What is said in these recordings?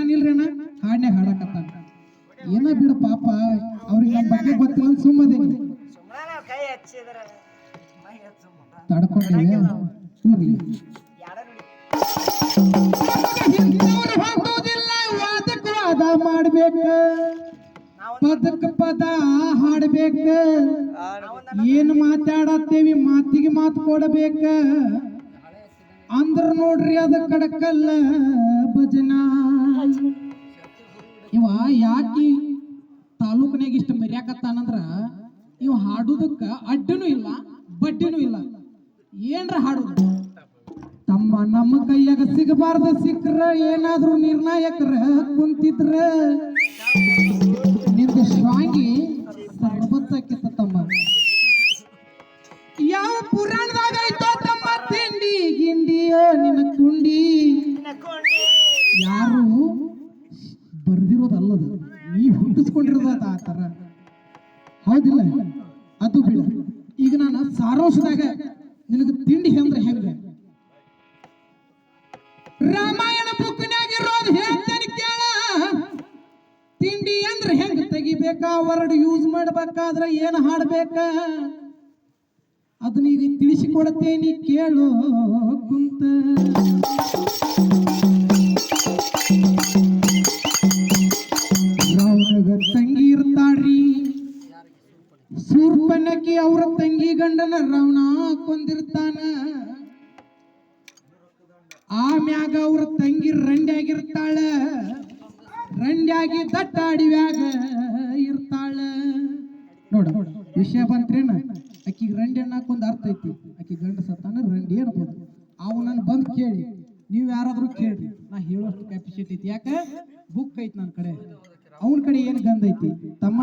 ಅಣ್ಣ ಹಾಡ್ನ್ಯಾಗ ಹಾಡಕತ್ತಾನ. ಏನ ಬಿಡು ಪಾಪ, ಅವ್ರಿಗೆ ನಮ್ಮ ಬಗ್ಗೆ ಗೊತ್ತಿಲ್ಲ ಸುಮ್ಮನೆ ತಡ್ಕೊಂಡಿವೆ ಇರ್ಲಿ. ವಾದ ಮಾಡ್ಬೇಕ. ಪದಕ್ಕೆ ಪದ ಹಾಡ್ಬೇಕ. ಏನ್ ಮಾತಾಡತ್ತೇವಿ ಮಾತಿಗೆ ಮಾತು ಕೊಡಬೇಕ. ಅಂದ್ರ ನೋಡ್ರಿ ಅದ ಕಡಕಲ್ಲ ಭಜನಾ. ಅಡ್ಡನೂ ಇಲ್ಲ, ಬಡ್ಡಿನೂ ಇಲ್ಲ. ಏನ್ರ ಹಾಡುದು? ತಮ್ಮ ನಮ್ಮ ಕೈಯಾಗ ಸಿಗಬಾರ್ದ ಸಿಕ್ಕ್ರ, ಏನಾದ್ರೂ ನಿರ್ಣಾಯಕರ ಕುಂತಿದ್ರ? ನಿಂದು ಶ್ವಾಂಗಿ ಸರ್ಬತ್ತಾಕಿತ್ತ ತಮ್ಮ. ಯಾವ ಪುರಾಣದಾಗ ತಮ್ಮ ತಿಂಡಿ, ಗಿಂಡಿಯೋ ನಿನ್ನ ಕುಂಡಿ? ಯಾರು ಬರ್ದಿರೋದಲ್ಲದು? ನೀ ಹುಟ್ಟಿಸ್ಕೊಂಡಿರೋದ ಆ ತರ. ಹೌದಿಲ್ಲ? ಅದು ಬಿಡ. ಈಗ ನಾನು ಸಾರೋಸದಾಗ ನಿನಗೆ ತಿಂಡಿ ಹೆಂದ್ರೆ ಹೆಂಗೆ? ರಾಮಾಯಣ ಬುಕ್ನಾಗಿರೋದು ಹೇಳ್ತೇನೆ ಕೇಳ. ತಿಂಡಿ ಅಂದ್ರೆ ಹೆಂಗ ತೆಗಿಬೇಕಾ? ವರ್ಡ್ ಯೂಸ್ ಮಾಡ್ಬೇಕಾದ್ರೆ ಏನು ಹಾಡ್ಬೇಕ? ಅದನ್ನ ಈಗ ತಿಳಿಸಿಕೊಡ್ತೇನಿ, ಕೇಳು ಕುಂತ ಗಂಡನ ರಾವಣ ಕೊಂದಿರ್ತಾನ. ಆಮ್ಯಾಗ ಅವ್ರ ತಂಗಿ ರಂಡ್ಯಾಗಿರ್ತಾಳ. ರಂಡ್ಯಾಗಿ ದಟ್ಟಾಡಿವ್ಯಾಗ ಇರ್ತಾಳ. ನೋಡ, ವಿಷಯ ಬಂತ್ರೇನ? ಆಕಿಗೆ ರಂಡಿ ಅನ್ನಕ್ಕೊಂದು ಅರ್ಥ ಐತಿ. ಅಕ್ಕಿ ಗಂಡ ಸತ್ತಾನ, ರಂಡಿ ಅನ್ಬೋದು. ಅವು ನಾನು ಬಂದು ಕೇಳಿ, ನೀವು ಯಾರಾದ್ರೂ ಕೇಳ್ರಿ. ನಾ ಹೇಳೋಷ್ಟು ಕೆಪಾಸಿಟಿ ಐತಿ. ಯಾಕ? ಬುಕ್ ಐತಿ ನನ್ನ ಕಡೆ. ಅವನ ಕಡೆ ಏನ್ ಗಂಧ ಐತಿ? ತಮ್ಮ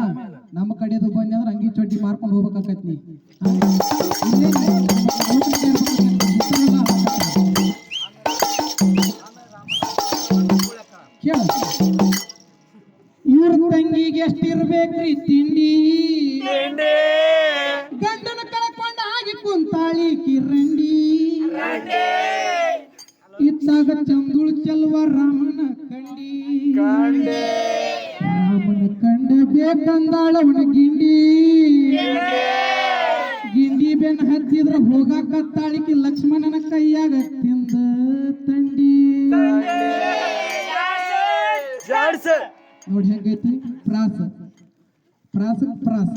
ನಮ್ಮ ಕಡೆದು ಬಂದೆ ಅಂದ್ರೆ ಅಂಗಿ ಚೊಡ್ಡಿ ಮಾರ್ಕೊಂಡು ಹೋಗ್ಬೇಕಾಕತ್ ನೀ ಹಾ? ಇಲ್ಲೇ ನಮ್ಮ ಕಡೆ ಇರ್ಬೇಕಾಕೈತಿ. ಇಷ್ಟೆಲ್ಲ ಹಾಕತ್ತಾರ. ಕೇಳ. ಇವ್ರ ತಂಗಿಗೆ ಎಷ್ಟಿರ್ಬೇಕ್ರಿ? ತಿಂಡಿ. ಗಂಡನ ಕಳ್ಕೊಂಡ ಆಗಿ ಕುಂತಾಳಿ ಕಿರಂಡಿ. ಇತ್ತಾಗ ಚಂದುಳ್ ಚೆಲ್ವ ರಾಮನ ಕಂಡಿ. ಕಂಡ ಬೇಕಂದಾಳ ಅವನ ಗಿಂಡಿ. ಗಿಂಡಿ ಬೆನ್ ಹತ್ತಿದ್ರ ಹೋಗಾಕತ್ತಾಳಿಕಿ ಲಕ್ಷ್ಮಣನ ಕೈಯಾಗ ತಿಂದ ತಂಡಿ. ನೋಡಿ ಹೆಂಗೈತಿ? ಪ್ರಾಸ. ಪ್ರಾಸ ಪ್ರಾಸ.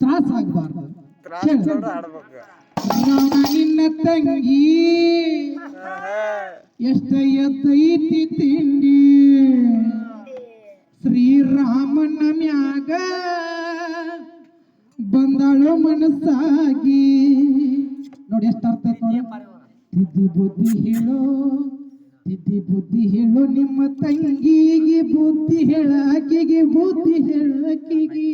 ತ್ರಾಸ ಆಗ್ಬಾರ್ದು. ನಿನ್ನ ತಂಗಿ. ಎಷ್ಟ ಎತ್ತೈತಿ ಶ್ರೀರಾಮನ ಮ್ಯಾಗ ಬಂದಾಳು ಮನಸ್ಸಾಗಿ. ನೋಡಿ ಎಷ್ಟು ಅರ್ಥ ತಿದ್ದಿ ಬುದ್ಧಿ ಹೇಳೋ ತಿದ್ದಿ ಬುದ್ಧಿ ಹೇಳೋ ನಿಮ್ಮ ತಂಗಿಗೆ ಬುದ್ಧಿ ಹೇಳಾಕಿಗೆ ಬುದ್ಧಿ ಹೇಳಾಕಿಗೆ.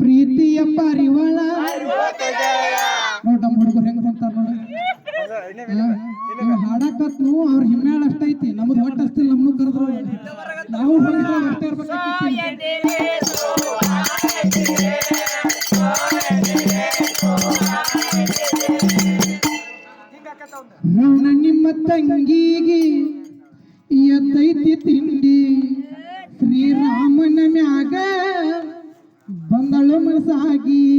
ಪ್ರೀತಿಯ ಪಾರಿವಾಳ. ನೋಡ ನಮ್ಮ ಹುಡುಗರು ಹೆಂಗ್ ಬಂತಾರ ನೋಡ. ಅವ್ರ ಹಿಮ್ಮೇಳ ಅಷ್ಟೈತಿ ನಮ್ದು ಹೊಟ್ಟ ಅಷ್ಟಿಲ್ಲ ನಮ್ನು ಕರೆದ್ರು ನಾವು ನಿಮ್ಮ ತಂಗಿಗೆ, ಎತ್ತೈತಿ ತಿಂಡಿ. ಶ್ರೀರಾಮನ ಮ್ಯಾಗ ಬಂದಳು ಮನಸಾಗಿ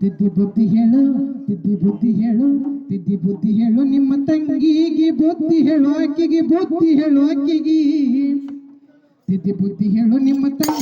ತಿದ್ದಿ ಬುದ್ಧಿ ಹೇಳು, ತಿದ್ದಿ ಬುದ್ಧಿ ಹೇಳು, ತಿದ್ದಿ ಬುದ್ಧಿ ಹೇಳು, ನಿಮ್ಮ ತಂಗಿಗೆ ಬುದ್ಧಿ ಹೇಳು, ಆಕಿಗೆ ಬುದ್ಧಿ ಹೇಳು, ಆಕೆಗೆ. ತಿದ್ದಿ ಬುದ್ಧಿ ಹೇಳು, ನಿಮ್ಮ ತಂಗಿ